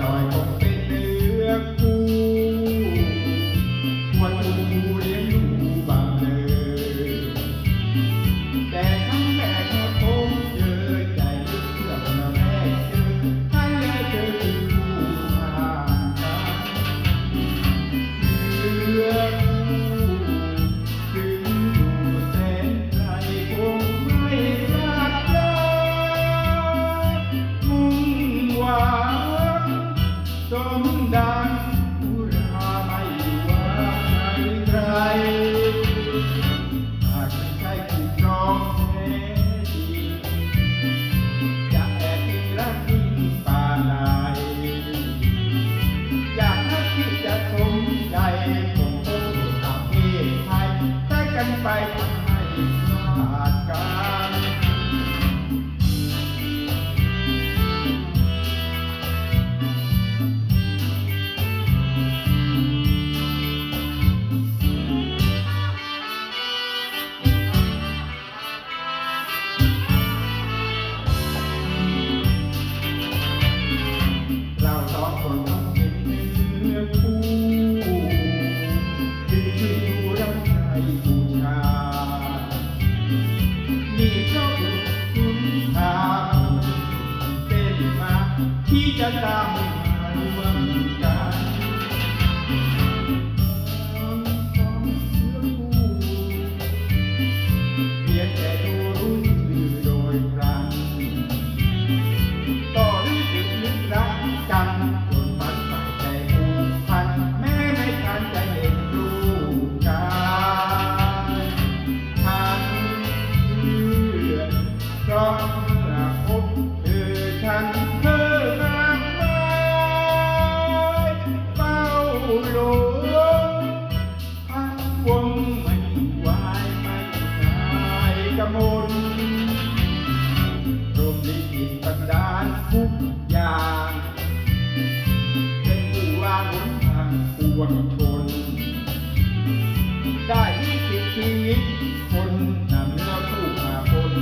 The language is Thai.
หน่อยคงเป็นเนื้อคู่วันกูเลี้ยงลูกบางเลยแต่ครั้งแรกที่ผเจอใจเพื่อนม่เจอท่านได้เจอคู่ทางเนื้ถึงอยู่นไกลคไม่สักยามุ่งหวัง 5 carro หนทางปวงชน ได้ที่ที่คนนำเราผู้มาคน